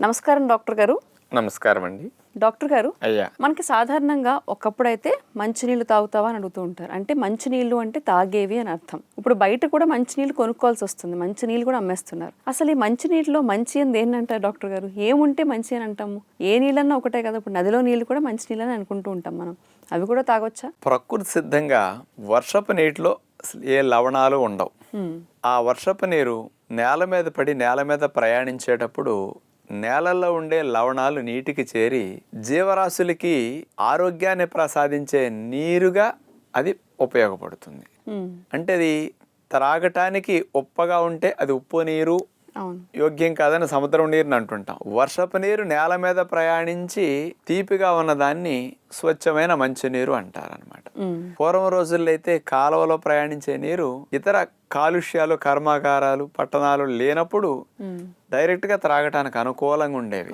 నమస్కారం డాక్టర్ గారు. నమస్కారం అండి. డాక్టర్ గారు అయ్యా. మనకి సాధారణంగా ఒకప్పుడైతే మంచినీళ్ళు తాగుతావా అని అడుగుతూ ఉంటారు. అంటే మంచినీళ్ళు అంటే తాగేవి అని అర్థం. ఇప్పుడు బయట కూడా మంచినీళ్ళు కొనుక్కోవాల్సి వస్తుంది. మంచినీళ్ళు కూడా అమ్మేస్తున్నారు. అసలు ఈ మంచినీటిలో మంచి అని దేన్ని అంటారు డాక్టర్ గారు? ఏముంటే మంచి అని అంటాము? ఏ నీళ్ళన్నా ఒకటే కదా. ఇప్పుడు నదిలో నీళ్ళు కూడా మంచి నీళ్ళు అని అనుకుంటూ ఉంటాం మనం. అవి కూడా తాగొచ్చా? ప్రకృతి సిద్ధంగా వర్షపు నీటిలో ఏ లవణాలు ఉండవు. ఆ వర్షపు నీరు నేల మీద పడి నేల మీద ప్రయాణించేటప్పుడు నేలల్లో ఉండే లవణాలు నీటికి చేరి జీవరాశులకి ఆరోగ్యాన్ని ప్రసాదించే నీరుగా అది ఉపయోగపడుతుంది. అంటే అది త్రాగటానికి ఉప్పగా ఉంటే అది ఉప్పు నీరు యోగ్యం కాదని సముద్రం నీరుని అంటుంటాం వర్షపు నీరు నేల మీద ప్రయాణించి తీపిగా ఉన్నదాన్ని స్వచ్ఛమైన మంచినీరు అంటారనమాట. పూర్వం రోజుల్లో అయితే కాలువలో ప్రయాణించే నీరు ఇతర కాలుష్యాలు కర్మాగారాలు పట్టణాలు లేనప్పుడు హ్మ్. డైరెక్ట్గా త్రాగటానికి అనుకూలంగా ఉండేవి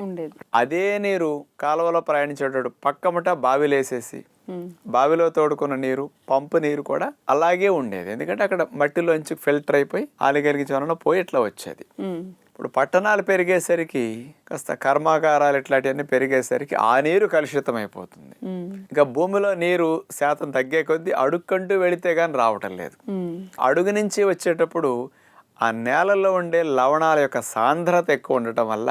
అదే నీరు కాలువలో ప్రయాణించేటప్పుడు పక్కమట బావిలేసేసి. బావిలో తోడుకున్న నీరు పంపు నీరు కూడా అలాగే ఉండేది ఎందుకంటే అక్కడ మట్టిలోంచి ఫిల్టర్ అయిపోయి ఆలిగలిగి చొరణ పోయి ఇట్లా వచ్చేది. ఇప్పుడు పట్టణాలు పెరిగేసరికి కాస్త కర్మాగారాలు ఇట్లాంటివన్నీ పెరిగేసరికి ఆ నీరు కలుషితం అయిపోతుంది. ఇంకా భూమిలో నీరు శాతం తగ్గే కొద్దీ అడుక్కంటూ వెళితే కానీ రావటం లేదు. అడుగు నుంచి వచ్చేటప్పుడు ఆ నేలలో ఉండే లవణాల యొక్క సాంద్రత ఎక్కువ ఉండటం వల్ల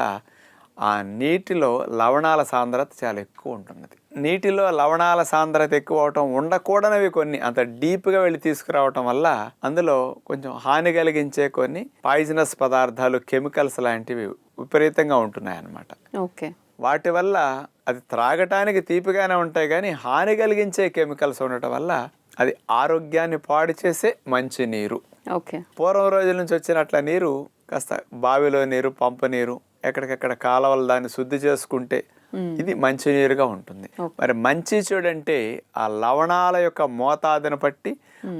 ఆ నీటిలో లవణాల సాంద్రత చాలా ఎక్కువ ఉంటున్నది నీటిలో లవణాల సాంద్రత ఎక్కువ అవటం ఉండకూడనివి కొన్ని అంత డీప్గా వెళ్ళి తీసుకురావటం వల్ల అందులో కొంచెం హాని కలిగించే కొన్ని పాయిజనస్ పదార్థాలు కెమికల్స్ లాంటివి విపరీతంగా ఉంటున్నాయి అన్నమాట ఓకే. వాటి వల్ల అది త్రాగటానికి తీపిగానే ఉంటాయి కానీ హాని కలిగించే కెమికల్స్ ఉండటం వల్ల అది ఆరోగ్యాన్ని పాడు చేసే మంచి నీరు. ఓకే. పూర్వం రోజుల నుంచి వచ్చినట్ల నీరు కాస్త బావిలో నీరు పంపు నీరు ఎక్కడికెక్కడ కాలువలు దాన్ని శుద్ధి చేసుకుంటే ఇది మంచి నీరుగా ఉంటుంది. మరి మంచి చెడు అంటే ఆ లవణాల యొక్క మోతాదుని బట్టి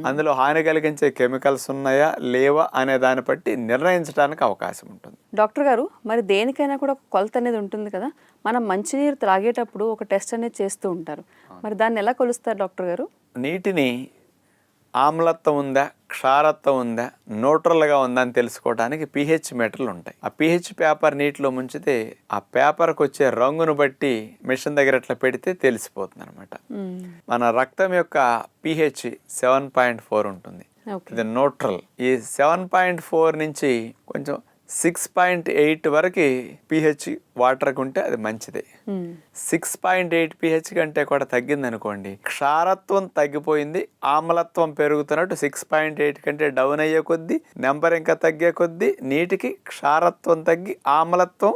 అందులో హాని కలిగించే కెమికల్స్ ఉన్నాయా లేవా అనే దాన్ని బట్టి నిర్ణయించడానికి అవకాశం ఉంటుంది. డాక్టర్ గారు మరి దేనికైనా కూడా కొలత అనేది ఉంటుంది కదా? మనం మంచినీరు త్రాగేటప్పుడు ఒక టెస్ట్ అనేది చేస్తూ ఉంటారు. మరి దాన్ని ఎలా కొలుస్తారు డాక్టర్ గారు? నీటిని ఆమ్లత్వం ఉందా క్షారత్వం ఉందా న్యూట్రల్గా ఉందా అని తెలుసుకోవడానికి పిహెచ్ మీటర్లు ఉంటాయి. ఆ పిహెచ్ పేపర్ నీటిలో ముంచితే ఆ పేపర్కి వచ్చే రంగును బట్టి మిషన్ దగ్గర ఇట్లా పెడితే తెలిసిపోతుంది అనమాట. మన రక్తం యొక్క పిహెచ్ సెవెన్ పాయింట్ ఫోర్ ఉంటుంది. ఇది న్యూట్రల్. ఈ సెవెన్ పాయింట్ ఫోర్ నుంచి కొంచెం సిక్స్ పాయింట్ ఎయిట్ వరకు పిహెచ్ వాటర్కి ఉంటే అది మంచిదే. సిక్స్ పాయింట్ ఎయిట్ పిహెచ్ కంటే కూడా తగ్గింది అనుకోండి క్షారత్వం తగ్గిపోయింది ఆమ్లత్వం పెరుగుతున్నట్టు సిక్స్ పాయింట్ ఎయిట్ కంటే డౌన్ అయ్యే కొద్దీ నెంబర్ ఇంకా తగ్గే కొద్దీ నీటికి క్షారత్వం తగ్గి ఆమ్లత్వం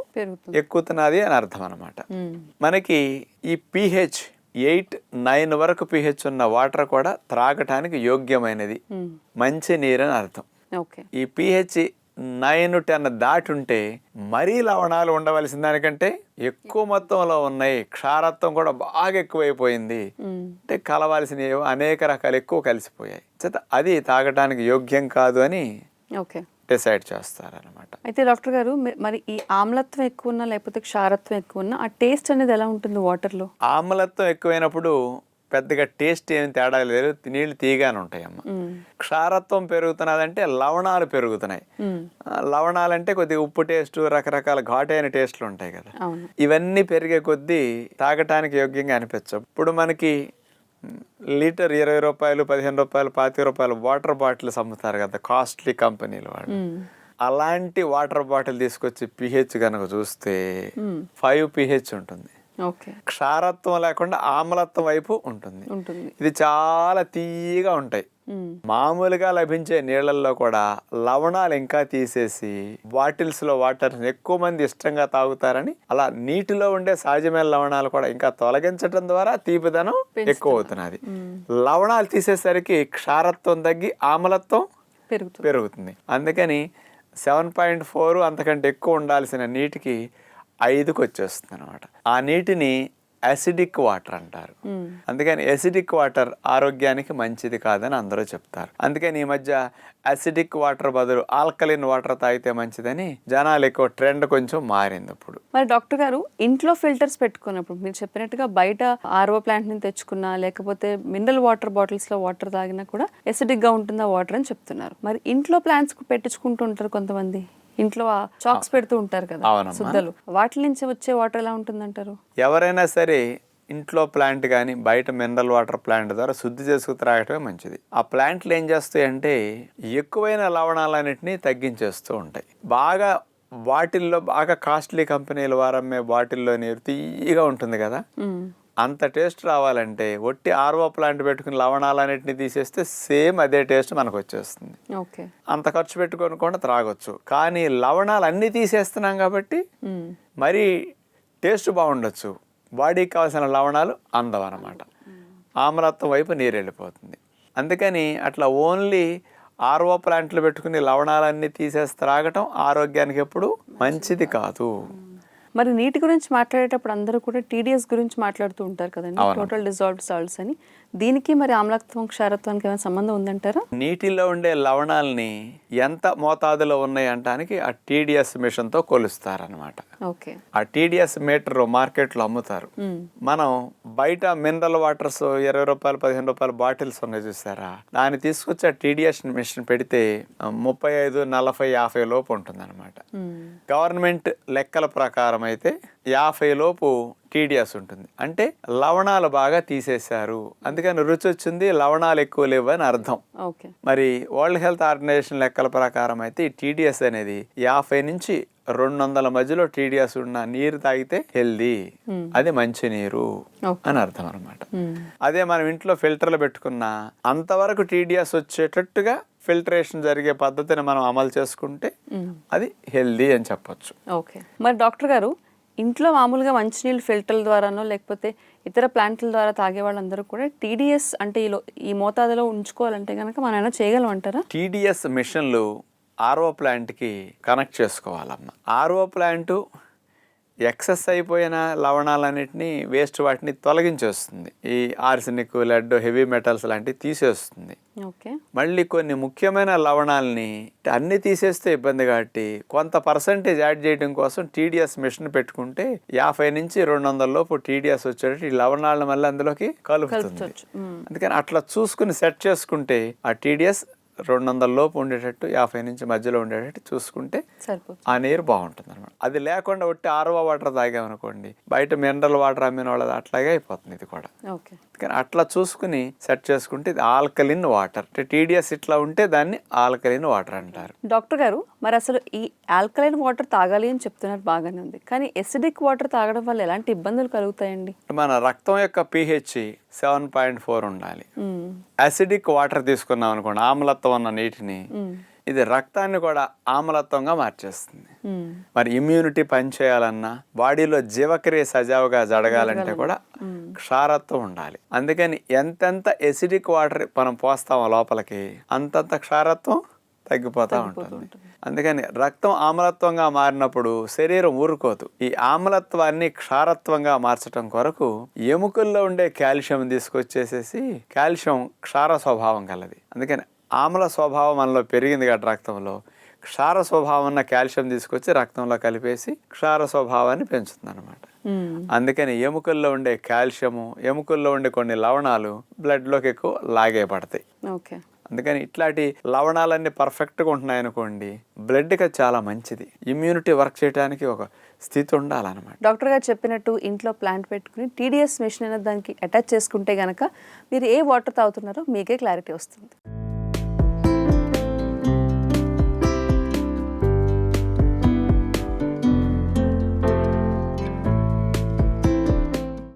ఎక్కుతున్నది అని అర్థం అనమాట మ్మ్. మనకి ఈ పిహెచ్ ఎయిట్ నైన్ వరకు పిహెచ్ ఉన్న వాటర్ కూడా త్రాగటానికి యోగ్యమైనది మ్మ్. మంచి నీరు అని అర్థం ఈ పిహెచ్ నైన్ టెన్ దాటి ఉంటే మరీ లవణాలు ఉండవలసిన దానికంటే ఎక్కువ మొత్తంలో ఉన్నాయి. క్షారత్వం కూడా బాగా ఎక్కువైపోయింది. అంటే కలవాల్సినవి అనేక రకాలు ఎక్కువ కలిసిపోయాయి. చేత అది తాగటానికి యోగ్యం కాదు అని ఓకే. డిసైడ్ చేస్తారనమాట అయితే డాక్టర్ గారు మరి ఈ ఆమ్లత్వం ఎక్కువ ఉన్నా లేకపోతే క్షారత్వం ఎక్కువ ఉన్నా ఆ టేస్ట్ అనేది ఎలా ఉంటుంది వాటర్లో? ఆమ్లత్వం ఎక్కువైనప్పుడు పెద్దగా టేస్ట్ ఏం తేడా లేదు. నీళ్ళు తీగానే ఉంటాయి అమ్మ క్షారత్వం పెరుగుతున్నదంటే లవణాలు పెరుగుతున్నాయి. ఆ, లవణాలంటే కొద్దిగా ఉప్పు టేస్ట్ రకరకాల ఘాటైన టేస్ట్లు ఉంటాయి కదా. ఇవన్నీ పెరిగే కొద్దీ తాగటానికి యోగ్యంగా అనిపించవు. ఇప్పుడు మనకి లీటర్ ఇరవై రూపాయలు పదిహేను రూపాయలు పాతిక రూపాయలు వాటర్ బాటిల్స్ అమ్ముతారు కదా కాస్ట్లీ కంపెనీలు వాళ్ళు. అలాంటి వాటర్ బాటిల్ తీసుకొచ్చి పిహెచ్ కనుక చూస్తే. ఫైవ్ పిహెచ్ ఉంటుంది. క్షారత్వం లేకుండా ఆమ్లత్వం వైపు ఉంటుంది. ఇది చాలా తీయగా ఉంటాయి. మ్మ్. మామూలుగా లభించే నీళ్ళల్లో కూడా లవణాలు ఇంకా తీసేసి బాటిల్స్లో వాటర్ ఎక్కువ మంది ఇష్టంగా తాగుతారని అలా నీటిలో ఉండే సహజమైన లవణాలు కూడా ఇంకా తొలగించడం ద్వారా తీపిదనం ఎక్కువ అవుతున్నది. లవణాలు తీసేసరికి క్షారత్వం తగ్గి ఆమ్లత్వం పెరుగుతుంది. అందుకని సెవెన్ పాయింట్ ఫోర్ అంతకంటే ఎక్కువ ఉండాల్సిన నీటికి ఐదుకు వచ్చేస్తుంది అనమాట ఆ నీటిని అసిడిక్ వాటర్ అంటారు. అందుకని అసిడిక్ వాటర్ ఆరోగ్యానికి మంచిది కాదని అందరూ చెప్తారు. అందుకని ఈ మధ్య అసిడిక్ వాటర్ బదులు ఆల్కలిన్ వాటర్ తాగితే మంచిదని జనాలు ఎక్కువ ట్రెండ్ కొంచెం మారింది ఇప్పుడు మరి డాక్టర్ గారు ఇంట్లో ఫిల్టర్స్ పెట్టుకున్నప్పుడు మీరు చెప్పినట్టుగా బయట ఆర్ఓ ప్లాంట్ నుంచి తెచ్చుకున్నా లేకపోతే మినరల్ వాటర్ బాటిల్స్లో వాటర్ తాగినా కూడా ఎసిడిక్గా ఉంటుందా వాటర్ అని చెప్తున్నారు. మరి ఇంట్లో ప్లాంట్స్ పెట్టించుకుంటూ ఉంటారు కొంతమంది. ఇంట్లో చాక్స్ పెడుతూ ఉంటారు కదా. శుద్ధలు వాటి నుంచి వచ్చే వాటర్ ఎలా ఉంటుందంటారు? ఎవరైనా సరే ఇంట్లో ప్లాంట్ కానీ బయట మినరల్ వాటర్ ప్లాంట్ ద్వారా శుద్ధి చేసుకు త్రాగటమే మంచిది. ఆ ప్లాంట్లు ఏం చేస్తాయంటే ఎక్కువైన లవణాలన్నింటినీ తగ్గించేస్తూ ఉంటాయి. బాగా బాటిల్లో బాగా కాస్ట్లీ కంపెనీల వారు అమ్మే బాటిల్లో నీరు తీయగా ఉంటుంది కదా. అంత టేస్ట్ రావాలంటే ఒట్టి ఆర్వో ప్లాంట్ పెట్టుకుని లవణాలన్నింటినీ తీసేస్తే సేమ్ అదే టేస్ట్ మనకు వచ్చేస్తుంది ఓకే. అంత ఖర్చు పెట్టుకొని కూడా త్రాగొచ్చు. కానీ లవణాలు అన్నీ తీసేస్తున్నాం కాబట్టి. మరి టేస్ట్ బాగుండొచ్చు. బాడీకి కావాల్సిన లవణాలు అందం అన్నమాట ఆమ్లత్వం వైపు నీరు వెళ్ళిపోతుంది అందుకని అట్లా ఓన్లీ ఆర్ఓ ప్లాంట్లు పెట్టుకుని లవణాలన్నీ తీసేసి త్రాగటం ఆరోగ్యానికి ఎప్పుడు మంచిది కాదు. మరి నీటి గురించి మాట్లాడేటప్పుడు అందరూ కూడా టీడీఎస్ గురించి మాట్లాడుతూ ఉంటారు కదండి. టోటల్ డిజాల్వ్డ్ సాల్ట్స్ అని దీనికి మరి ఆమ్లత్వం క్షారత్వానికి ఏమైనా సంబంధం ఉందంటారా? నీటిలో ఉండే లవణాలని ఎంత మోతాదులో ఉన్నాయి అంటానికి ఆ టీడీఎస్ మిషన్తో కొలుస్తారనమాట ఓకే. ఆ టీడీఎస్ మీటర్ మార్కెట్లో అమ్ముతారు. మ్మ్. మనం బయట మినరల్ వాటర్స్ ఇరవై రూపాయలు పదిహేను రూపాయల బాటిల్స్ ఉన్నాయి చూసారా? దాన్ని తీసుకొచ్చి ఆ టీడీఎస్ మిషన్ పెడితే ముప్పై ఐదు నలభై యాభై లోపు ఉంటుంది అనమాట. గవర్నమెంట్ లెక్కల ప్రకారం అయితే యాభై లోపు టీడీఎస్ ఉంటుంది. అంటే లవణాలు బాగా తీసేశారు. అందుకని రుచి వచ్చింది లవణాలు ఎక్కువ లేవు అని అర్థం. మరి వరల్డ్ హెల్త్ ఆర్గనైజేషన్ లెక్కల ప్రకారం అయితే ఈ టీడీఎస్ అనేది యాభై నుంచి రెండు వందల మధ్యలో టీడీఎస్ ఉన్న నీరు తాగితే హెల్దీ. అది మంచి నీరు. అని అర్థం అనమాట. అదే మనం ఇంట్లో ఫిల్టర్లు పెట్టుకున్న అంతవరకు టీడీఎస్ వచ్చేటట్టుగా ఫిల్టరేషన్ జరిగే పద్ధతిని మనం అమలు చేసుకుంటే. అది హెల్దీ అని చెప్పొచ్చు. ఓకే. మరి డాక్టర్ గారు ఇంట్లో మామూలుగా మంచినీళ్ళు ఫిల్టర్ల ద్వారానో లేకపోతే ఇతర ప్లాంట్ల ద్వారా తాగే వాళ్ళందరూ కూడా టీడీఎస్ అంటే ఈ మోతాదులో ఉంచుకోవాలంటే కనుక మనం ఏమైనా చేయగలం అంటారా? టీడీఎస్ మిషన్లు ఆర్ఓ ప్లాంట్కి కనెక్ట్ చేసుకోవాలమ్మ. ఆర్ఓ ప్లాంటు ఎక్సెస్ అయిపోయిన లవణాలన్నింటినీ వేస్ట్ వాటిని తొలగించేస్తుంది. ఈ ఆర్సెనిక్ లెడ్ హెవీ మెటల్స్ లాంటివి తీసేస్తుంది. ఓకే. మళ్ళీ కొన్ని ముఖ్యమైన లవణాలని అన్ని తీసేస్తే ఇబ్బంది కాబట్టి కొంత పర్సంటేజ్ యాడ్ చేయడం కోసం టీడీఎస్ మిషన్ పెట్టుకుంటే యాభై నుంచి రెండు వందల లోపు టీడీఎస్ వచ్చేటట్టు ఈ లవణాలను మళ్ళీ అందులోకి కలుపుతుంది. అందుకని అట్లా చూసుకుని సెట్ చేసుకుంటే ఆ టీడీఎస్ రెండు వందల లోపు ఉండేటట్టు యాభై నుంచి మధ్యలో ఉండేటట్టు చూసుకుంటే ఆ నీరు బాగుంటుంది అనమాట అది లేకుండా ఒట్టి ఆర్వో వాటర్ తాగామనుకోండి బయట మినరల్ వాటర్ అమ్మిన వాళ్ళది అట్లాగే అయిపోతుంది ఇది కూడా. ఓకే. కానీ అట్లా చూసుకుని సెట్ చేసుకుంటే ఇది ఆల్కలిన్ వాటర్. అంటే టీడీఎస్ ఇట్లా ఉంటే దాన్ని ఆల్కలిన్ వాటర్ అంటారు. డాక్టర్ గారు మరి అసలు ఈ ఆల్కలైన్ వాటర్ తాగాలి అని చెప్తున్నారు బాగానే ఉంది. కానీ ఎసిడిక్ వాటర్ తాగడం వల్ల ఎలాంటి ఇబ్బందులు కలుగుతాయండి? మన రక్తం యొక్క పిహెచ్ సెవెన్ పాయింట్ ఫోర్ ఉండాలి. అసిడిక్ వాటర్ తీసుకున్నాం అనుకోండి ఆమ్లత్వం ఉన్న నీటిని. ఇది రక్తాన్ని కూడా ఆమ్లత్వంగా మార్చేస్తుంది. మరి ఇమ్యూనిటీ పనిచేయాలన్నా బాడీలో జీవక్రియ సజావుగా జరగాలంటే కూడా క్షారత్వం ఉండాలి అందుకని ఎంతెంత ఎసిడిక్ వాటర్ మనం పోస్తామో లోపలికి అంతంత క్షారత్వం తగ్గిపోతూ ఉంటుంది. అందుకని రక్తం ఆమ్లత్వంగా మారినప్పుడు శరీరం ఊరుకోదు. ఈ ఆమ్లత్వాన్ని క్షారత్వంగా మార్చడం కొరకు ఎముకల్లో ఉండే కాల్షియం తీసుకొచ్చేసేసి కాల్షియం క్షార స్వభావం కలది. అందుకని ఆమ్ల స్వభావం మనలో పెరిగింది కాబట్టి రక్తంలో. క్షార స్వభావం ఉన్న కాల్షియం తీసుకొచ్చి రక్తంలో కలిపేసి క్షార స్వభావాన్ని పెంచుతుంది అనమాట. అందుకని ఎముకల్లో ఉండే కాల్షియము ఎముకల్లో ఉండే కొన్ని లవణాలు బ్లడ్లోకి ఎక్కువ లాగే పడతాయి ఓకే. అందుకని ఇట్లాంటి లవణాలన్నీ పర్ఫెక్ట్గా ఉంటున్నాయి అనుకోండి బ్లడ్కి చాలా మంచిది. ఇమ్యూనిటీ వర్క్ చేయడానికి ఒక స్థితి ఉండాలన్నమాట. డాక్టర్ గారు చెప్పినట్టు ఇంట్లో ప్లాంట్ పెట్టుకుని టీడీఎస్ మిషన్ అనేది దానికి అటాచ్ చేసుకుంటే కనుక మీరు ఏ వాటర్ తాగుతున్నారో మీకే క్లారిటీ వస్తుంది.